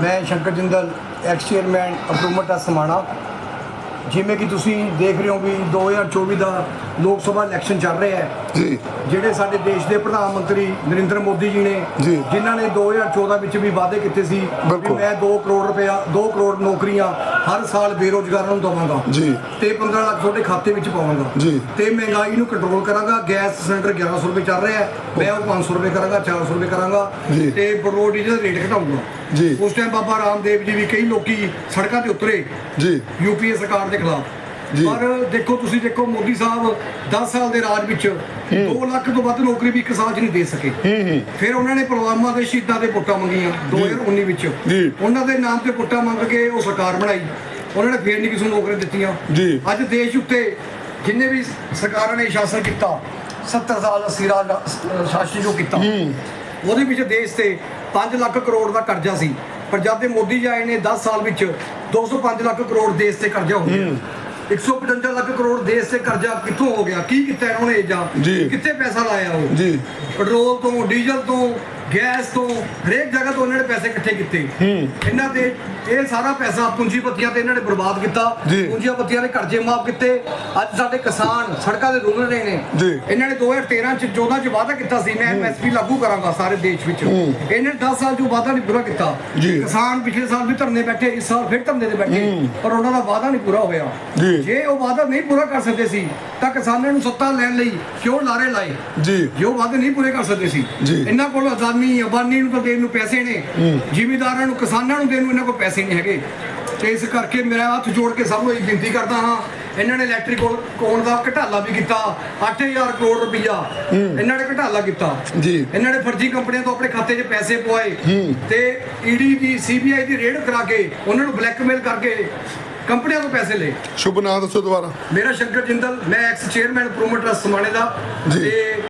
ਮੈਂ Shankar Jindal ex chairman ਅਪਰੂਵਮੈਂਟ ਆ ਸਮਾਣਾ। ਜਿਵੇਂ ਕਿ ਤੁਸੀਂ ਦੇਖ ਰਹੇ ਹੋ ਵੀ 2024 ਦਾ ਲੋਕ ਸਭਾ ਇਲੈਕਸ਼ਨ ਚੱਲ ਰਿਹਾ ਹੈ ਜੀ ਜਿਹੜੇ ਸਾਡੇ ਦੇਸ਼ ਦੇ ਪ੍ਰਧਾਨ ਮੰਤਰੀ ਨਰਿੰਦਰ ਮੋਦੀ ਜੀ ਨੇ। ਜਿਨ੍ਹਾਂ ਨੇ 2014 ਵਿੱਚ ਵੀ ਵਾਅਦੇ ਕੀਤੇ ਸੀ ਬਿਲਕੁਲ। ਮੈਂ 2 ਕਰੋੜ ਰੁਪਇਆ 2 ਕਰੋੜ ਨੌਕਰੀਆਂ ਹਰ ਸਾਲ ਬੇਰੋਜ਼ਗਾਰਾਂ ਨੂੰ ਦਵਾਂਗਾ ਜੀ। ਤੇ 15 ਲੱਖ ਤੁਹਾਡੇ ਖਾਤੇ ਵਿੱਚ ਪਾਵਾਂਗਾ ਜੀ। ਤੇ ਮਹਿੰਗਾਈ ਨੂੰ ਕੰਟਰੋਲ ਕਰਾਂਗਾ ਗੈਸ ਸਿਲੰਡਰ 1100 ਰੁਪਏ ਚੱਲ ਰਿਹਾ ਹੈ ਮੈਂ ਉਹ 500 ਰੁਪਏ ਕਰਾਂਗਾ 400 ਰੁਪਏ ਕਰਾਂਗਾ। ਤੇ ਪੈਟਰੋਲ ਡੀਜ਼ਲ ਰੇਟ ਘਟਾਊਂਗਾ ਜੀ। ਉਸ ਟਾਈਮ ਬਾਬਾ ਰਾਮਦੇਵ ਜੀ ਵੀ ਕਈ ਲੋਕੀ ਸੜਕਾਂ ਤੇ ਉਤਰੇ ਜੀ ਯੂਪੀਏ ਸਰਕਾਰ ਦੇ ਖਿਲਾਫ। ਪਰ ਦੇਖੋ ਤੁਸੀਂ ਦੇਖੋ ਮੋਦੀ ਸਾਹਿਬ 10 ਸਾਲ ਦੇ ਰਾਜ ਵਿੱਚ 2 ਲੱਖ ਤੋਂ ਵੱਧ ਨੌਕਰੀ ਵੀ ਇੱਕ ਸਾਲ 'ਚ ਨਹੀਂ ਦੇ ਸਕੇ। ਫਿਰ ਉਹਨਾਂ ਨੇ ਪੁਲਵਾਮਾ ਦੇ ਸ਼ਹੀਦਾਂ ਦੇ ਵੋਟਾਂ ਮੰਗੀਆਂ 2019 ਵਿੱਚ। ਉਹਨਾਂ ਦੇ ਨਾਮ ਤੇ ਵੋਟਾਂ ਮੰਗ ਕੇ ਉਹ ਸਰਕਾਰ ਬਣਾਈ। ਉਹਨਾਂ ਨੇ ਫੇਰ ਨਹੀਂ ਕਿਸੇ ਨੂੰ ਨੌਕਰੀਆਂ ਦਿੱਤੀਆਂ। ਅੱਜ ਦੇਸ਼ ਉੱਤੇ ਜਿੰਨੇ ਵੀ ਸਰਕਾਰਾਂ ਨੇ ਸ਼ਾਸਨ ਕੀਤਾ 70 ਸਾਲ 80 ਸਾਲ ਦਾ ਸ- ਸ਼ਾਸਨ ਜੋ ਕੀਤਾ ਉਹਦੇ ਵਿੱਚ ਦੇਸ਼ ਤੇ 5 ਲੱਖ ਕਰੋੜ ਦਾ ਕਰਜ਼ਾ ਸੀ। ਪਰ ਜਦ ਦੇ ਮੋਦੀ ਜੀ ਆਏ ਨੇ 10 ਸਾਲ ਵਿੱਚ 205 ਲੱਖ ਕਰੋੜ ਦੇਸ਼ ਤੇ ਕਰਜ਼ਾ ਹੋ ਗਿਆ। 155 ਲੱਖ ਕਰੋੜ ਦੇਸ਼ ਤੇ ਕਰਜ਼ਾ ਕਿੱਥੋਂ ਹੋ ਗਿਆ? ਕੀ ਕੀਤਾ ਇਹਨਾਂ ਨੇ ਜਾਂ। ਕਿੱਥੇ ਪੈਸਾ ਲਾਇਆ ਉਹ? ਜੀ। ਪੈਟਰੋਲ ਤੋਂ ਡੀਜ਼ਲ ਤੋਂ ਗੈਸ ਤੋਂ ਹਰੇਕ ਜਗ੍ਹਾ ਤੋਂ ਇਹਨਾਂ ਨੇ ਪੈਸੇ ਇਕੱਠੇ ਕੀਤੇ। ਇਹਨਾਂ ਦੇ ਇਹ ਸਾਰਾ ਪੈਸਾ ਪੂੰਜੀਪਤੀਆਂ ਤੇ ਇਹਨਾਂ ਨੇ ਬਰਬਾਦ ਕੀਤਾ। ਪੂੰਜੀਪਤੀਆਂ ਦੇ ਕਰਜ਼ੇ ਮਾਫ ਕੀਤੇ। ਅੱਜ ਸਾਡੇ ਕਿਸਾਨ ਸੜਕਾਂ ਤੇ ਰੁਲ ਰਹੇ ਨੇ। ਇਹਨਾਂ ਨੇ 2013 ਚ 14 ਚ ਵਾਅਦਾ ਕੀਤਾ ਸੀ ਮੈਂ ਐਮਐਸਪੀ ਲਾਗੂ ਕਰਾਂਗਾ ਸਾਰੇ ਦੇਸ਼ ਵਿੱਚ। ਇਹਨਾਂ ਨੇ 10 ਸਾਲ ਜੋ ਵਾਅਦਾ ਨਹੀਂ ਪੂਰਾ ਕੀਤਾ। ਕਿਸਾਨ ਪਿਛਲੇ ਸਾਲ ਵੀ ਧਰਨੇ ਬੈਠੇ ਇਸ ਸਾਲ ਫਿਰ ਧਰਨੇ ਤੇ ਬੈਠੇ। ਪਰ ਉਹਨਾਂ ਦਾ ਵਾਅਦਾ ਨਹੀਂ ਪੂਰਾ ਹੋਇਆ। ਜੇ ਉਹ ਵਾਅਦਾ ਨਹੀਂ ਪੂਰਾ ਕਰ ਸਕਦੇ ਸੀ ਤਾਂ ਕਿਸਾਨਾਂ ਨੂੰ ਸੱਤਾ ਲੈਣ ਲਈ ਕਿਉਂ ਲਾਰੇ ਲਾਏ? ਜੀ। ਜੋ ਵਾਅਦੇ ਨਹੀਂ ਪੂਰੇ ਕਰ ਸਕਦੇ ਸੀ। ਇਹਨਾਂ ਕੋਲ ਅਦਾਨੀ ਅਬਾਨੀ ਨੂੰ ਤਾਂ ਦੇਣ ਨੂੰ ਪੈਸੇ ਨੇ। ਜ਼ਿਮੀਦਾਰਾਂ ਨੂੰ ਕਿਸਾਨਾਂ ਨੂੰ ਦੇਣ ਨੂੰ ਇਹਨਾਂ ਕੋਲ ਪੈਸੇ ਨਹੀਂ ਹੈਗੇ। ਤੇ ਇਸ ਕਰਕੇ ਮੇਰਾ ਹੱਥ ਜੋੜ ਕੇ ਸਭ ਨੂੰ ਇਹ ਬੇਨਤੀ ਕਰਦਾ ਹਾਂ ਇਹਨਾਂ ਨੇ ਇਲੈਕਟ੍ਰਿਕ ਕੋਣ ਦਾ ਘਟਾਲਾ ਵੀ ਕੀਤਾ 8000 ਕਰੋੜ ਰੁਪਈਆ ਇਹਨਾਂ ਨੇ ਘਟਾਲਾ ਕੀਤਾ। ਜੀ। ਇਹਨਾਂ ਨੇ ਫਰਜ਼ੀ ਕੰਪਨੀਆਂ ਤੋਂ ਆਪਣੇ ਖਾਤੇ 'ਚ ਪੈਸੇ ਪਵਾਏ। ਤੇ ਈਡੀ ਦੀ ਸੀਬੀਆਈ ਦੀ ਰੇਡ ਕਰਾ ਕੇ ਉਹਨਾਂ ਨੂੰ ਬਲੈਕਮੇਲ ਕਰਕੇ ਕੰਪਨੀਆਂ ਤੋਂ ਪੈਸੇ ਲਏ ਸ਼ੁਭ ਨਾਮ ਦੱਸੋ ਦੁਬਾਰਾ ਮੇਰਾ ਸ਼ੰਕਰ ਜਿੰਦਲ ਮੈਂ ਐਕਸ ਚੇਅਰਮੈਨ ਪ੍ਰੋਮੋਟਰ ਸਮਾਣੇ ਦਾ ਜੀ। ਤੇ